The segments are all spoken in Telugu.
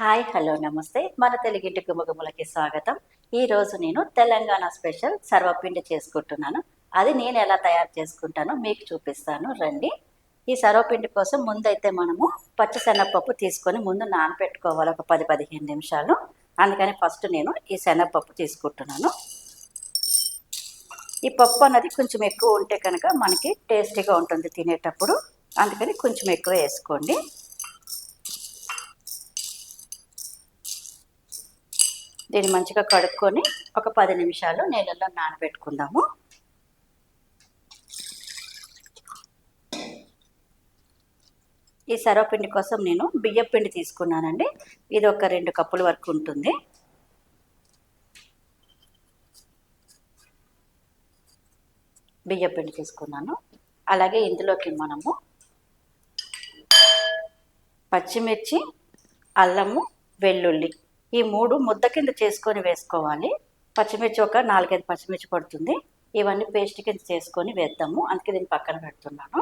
హాయ్ హలో నమస్తే. మన తెలుగింటి గుమగుమలకి స్వాగతం. ఈ రోజు నేను తెలంగాణ స్పెషల్ సర్వపిండి చేసుకుంటున్నాను. అది నేను ఎలా తయారు చేసుకుంటానో మీకు చూపిస్తాను. రండి. ఈ సర్వపిండి కోసం ముందైతే మనము పచ్చిశనగపప్పు తీసుకొని ముందు నానబెట్టుకోవాలి ఒక పది పదిహేను నిమిషాలు. అందుకని ఫస్ట్ నేను ఈ శనగపప్పు తీసుకుంటున్నాను. ఈ పప్పు అన్నది కొంచెం ఎక్కువ ఉంటే కనుక మనకి టేస్టీగా ఉంటుంది తినేటప్పుడు. అందుకని కొంచెం ఎక్కువ వేసుకోండి. దీన్ని మంచిగా కడుక్కొని ఒక పది నిమిషాలు నీళ్ళల్లో నానబెట్టుకుందాము. ఈ సర్వపిండి కోసం నేను బియ్యం పిండి తీసుకున్నానండి. ఇది ఒక రెండు కప్పుల వరకు ఉంటుంది. బియ్యం పిండి తీసుకున్నాను. అలాగే ఇందులోకి మనము పచ్చిమిర్చి అల్లము వెల్లుల్లి ఈ మూడు ముద్ద కింద చేసుకొని వేసుకోవాలి. పచ్చిమిర్చి ఒక నాలుగైదు పచ్చిమిర్చి పడుతుంది. ఇవన్నీ పేస్ట్ కింద చేసుకొని వేద్దాము. అందుకే దీన్ని పక్కన పెడుతున్నాను.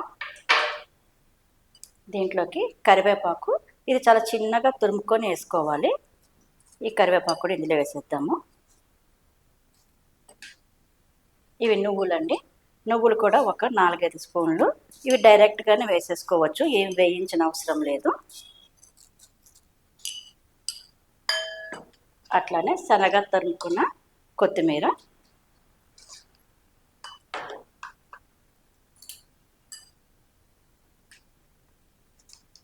దీంట్లోకి కరివేపాకు. ఇది చాలా చిన్నగా తురుముకొని వేసుకోవాలి. ఈ కరివేపాకు కూడా ఇందులో వేసేద్దాము. ఇవి నువ్వులండి. నువ్వులు కూడా ఒక నాలుగైదు స్పూన్లు. ఇవి డైరెక్ట్గానే వేసేసుకోవచ్చు. ఏం వేయించిన అవసరం లేదు. అట్లానే సన్నగా తరుముకున్న కొత్తిమీర.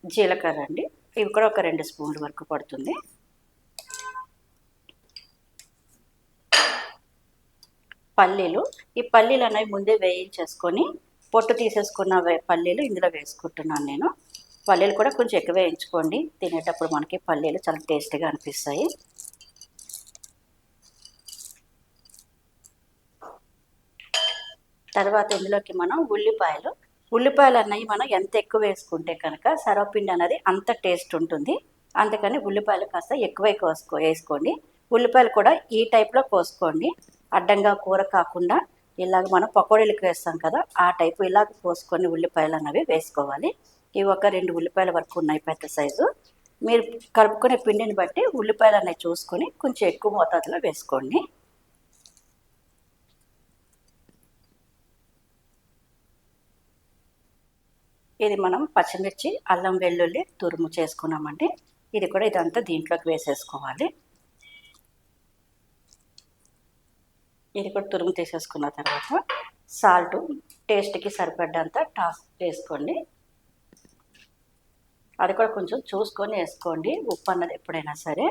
జీలకర్ర అండి. ఇవి కూడా ఒక రెండు స్పూన్ల వరకు పడుతుంది. పల్లీలు. ఈ పల్లీలు అనేవి ముందే వేయించేసుకొని పొట్టు తీసేసుకున్న వే- పల్లీలు ఇందులో వేసుకుంటున్నాను నేను. పల్లీలు కూడా కొంచెం ఎక్కువ వేయించుకోండి. తినేటప్పుడు మనకి పల్లీలు చాలా టేస్టీగా అనిపిస్తాయి. తర్వాత ఇందులోకి మనం ఉల్లిపాయలు. ఉల్లిపాయలు అన్నవి మనం ఎంత ఎక్కువ వేసుకుంటే కనుక సర్వపిండి అనేది అంత టేస్ట్ ఉంటుంది. అందుకని ఉల్లిపాయలు కాస్త ఎక్కువ కోసుకో వేసుకోండి. ఉల్లిపాయలు కూడా ఈ టైప్లో కోసుకోండి. అడ్డంగా కూర కాకుండా ఇలాగ మనం పకోడీలకు వేస్తాం కదా ఆ టైపు ఇలాగ కోసుకొని ఉల్లిపాయలు అన్నవి వేసుకోవాలి. ఇవి ఒక రెండు ఉల్లిపాయల వరకు ఉన్నాయి పెద్ద సైజు. మీరు కలుపుకునే పిండిని బట్టి ఉల్లిపాయలు అనేవి చూసుకొని కొంచెం ఎక్కువ మోతాదులో వేసుకోండి. ఇది మనం పచ్చిమిర్చి అల్లం వెల్లుల్లి తురుము చేసుకున్నామండి. ఇది కూడా ఇదంతా దీంట్లోకి వేసేసుకోవాలి. ఇది కూడా తురుము తీసేసుకున్న తర్వాత సాల్ట్ టేస్ట్కి సరిపడ్డంత టాస్ వేసుకోండి. అది కూడా కొంచెం చూసుకొని వేసుకోండి. ఉప్పు అన్నది ఎప్పుడైనా సరే.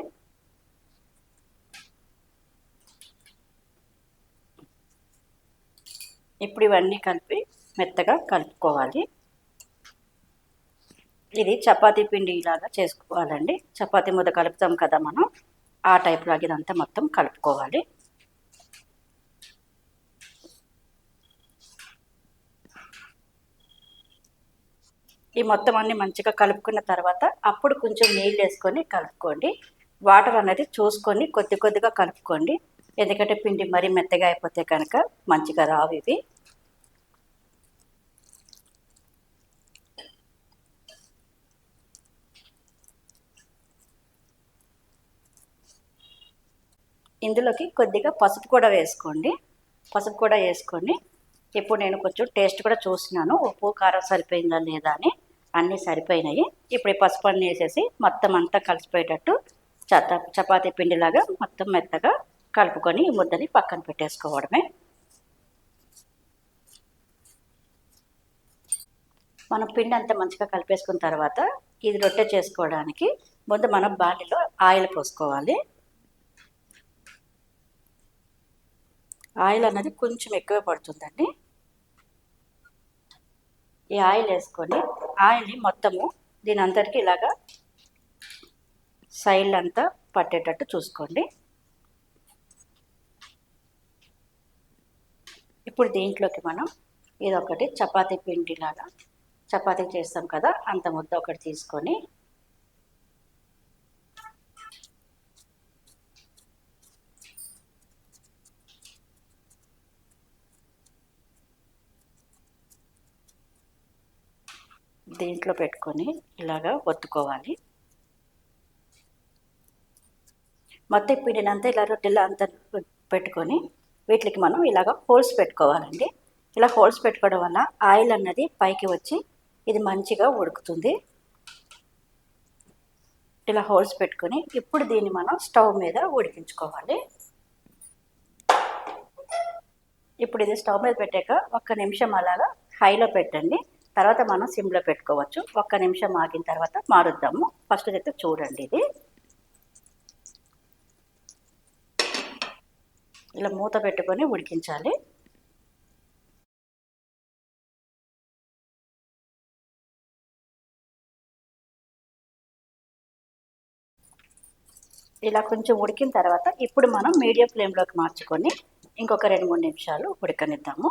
ఇప్పుడు ఇవన్నీ కలిపి మెత్తగా కలుపుకోవాలి. ఇది చపాతీ పిండి లాగా చేసుకోవాలండి. చపాతీ ముద్ద కలుపుతాం కదా మనం. ఆ టైప్ లాగా ఇదంతా మొత్తం కలుపుకోవాలి. ఈ మొత్తం అన్ని మంచిగా కలుపుకున్న తర్వాత అప్పుడు కొంచెం నీళ్ళు వేసుకొని కలుపుకోండి. వాటర్ అనేది చూసుకొని కొద్ది కొద్దిగా కలుపుకోండి. ఎందుకంటే పిండి మరీ మెత్తగా అయిపోతే కనుక మంచిగా రావు ఇవి. ఇందులోకి కొద్దిగా పసుపు కూడా వేసుకోండి. పసుపు కూడా వేసుకోండి. ఇప్పుడు నేను కొంచెం టేస్ట్ కూడా చూసినాను ఉప్పు కారం సరిపోయిందా లేదా అని. అన్నీ సరిపోయినాయి. ఇప్పుడు ఈ పసుపు అన్నీ వేసేసి మొత్తం అంతా కలిసిపోయేటట్టు చత చపాతీ పిండిలాగా మొత్తం మెత్తగా కలుపుకొని ఈ ముద్దని పక్కన పెట్టేసుకోవడమే. మనం పిండి అంతా మంచిగా కలిపేసుకున్న తర్వాత ఇది రొట్టె చేసుకోవడానికి ముందు మనం బాణలిలో ఆయిల్ పోసుకోవాలి. ఆయిల్ అన్నది కొంచెం ఎక్కువ పడుతుందండి. ఈ ఆయిల్ వేసుకొని ఆయిల్ని మొత్తము దీని అంతటికి ఇలాగా సైడ్ అంతా పట్టేటట్టు చూసుకోండి. ఇప్పుడు దీంట్లోకి మనం ఇదొకటి చపాతీ పిండి లాగా చపాతీ చేస్తాం కదా అంత ముద్ద ఒకటి తీసుకొని దీంట్లో పెట్టుకొని ఇలాగా ఒత్తుకోవాలి. మొత్తం పిండినంత ఇలా రొట్టెలో అంతా పెట్టుకొని వీటికి మనం ఇలాగ హోల్స్ పెట్టుకోవాలండి. ఇలా హోల్స్ పెట్టుకోవడం వల్ల ఆయిల్ అన్నది పైకి వచ్చి ఇది మంచిగా ఉడుకుతుంది. ఇలా హోల్స్ పెట్టుకొని ఇప్పుడు దీన్ని మనం స్టవ్ మీద ఉడికించుకోవాలి. ఇప్పుడు ఇది స్టవ్ మీద పెట్టాక ఒక్క నిమిషం అలాగా హైలో పెట్టండి. తర్వాత మనం సిమ్లో పెట్టుకోవచ్చు. ఒక్క నిమిషం ఆగిన తర్వాత మారుద్దాము. ఫస్ట్ అయితే చూడండి ఇది. ఇలా మూత పెట్టుకొని ఉడికించాలి. ఇలా కొంచెం ఉడికిన తర్వాత ఇప్పుడు మనం మీడియం ఫ్లేమ్లోకి మార్చుకొని ఇంకొక రెండు మూడు నిమిషాలు ఉడకనిద్దాము.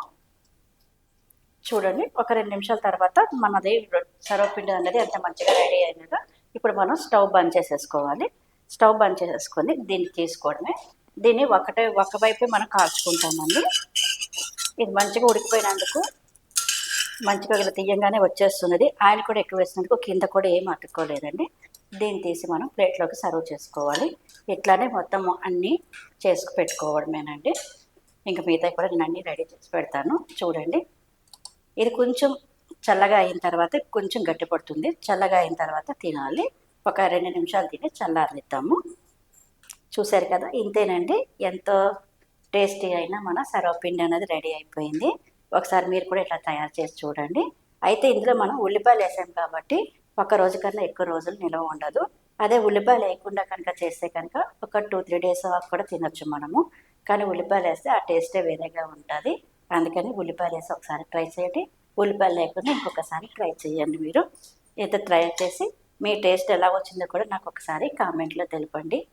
చూడండి. ఒక రెండు నిమిషాల తర్వాత మనది సర్వపిండి అనేది ఎంత మంచిగా రెడీ అయినాక ఇప్పుడు మనం స్టవ్ బంద్ చేసేసుకోవాలి. స్టవ్ బంద్ చేసేసుకొని దీన్ని తీసుకోవడమే. దీన్ని ఒకటే ఒక వైపే మనం కాల్చుకుంటామండి. ఇది మంచిగా ఉడికిపోయినందుకు మంచిగా ఇలా తీయంగానే వచ్చేస్తున్నది. ఆయిల్ కూడా ఎక్కువ వేసినందుకు కింద కూడా ఏం అతుక్కోలేదండి. దీన్ని తీసి మనం ప్లేట్లోకి సర్వ్ చేసుకోవాలి. ఇట్లానే మొత్తం అన్నీ చేసుకు పెట్టుకోవడమేనండి. ఇంకా మిగతా కూడా నేను అన్నీ రెడీ చేసి పెడతాను. చూడండి. ఇది కొంచెం చల్లగా అయిన తర్వాత కొంచెం గట్టిపడుతుంది చల్లగా అయిన తర్వాత తినాలి. ఒక రెండు నిమిషాలు తిని చల్లారనిద్దాము. చూశారు కదా ఇంతేనండి. ఎంతో టేస్టీ అయినా మన సర్వపిండి అనేది రెడీ అయిపోయింది. ఒకసారి మీరు కూడా ఇట్లా తయారు చేసి చూడండి. అయితే ఇందులో మనం ఉల్లిపాయలు వేసాం కాబట్టి ఒక రోజు కన్నా ఎక్కువ రోజులు నిల్వ ఉండదు. అదే ఉల్లిపాయలు వేయకుండా కనుక చేస్తే కనుక ఒక టూ త్రీ డేస్ కూడా తినొచ్చు మనము. కానీ ఉల్లిపాయలు వేస్తే ఆ టేస్టే వేరేగా ఉంటుంది. అందుకని ఉల్లిపాయలు వేసి ఒకసారి ట్రై చేయండి. ఉల్లిపాయలు లేకుండా ఇంకొకసారి ట్రై చేయండి మీరు. అయితే ట్రై చేసి మీ టేస్ట్ ఎలా వచ్చిందో కూడా నాకు ఒకసారి కామెంట్లో తెలపండి.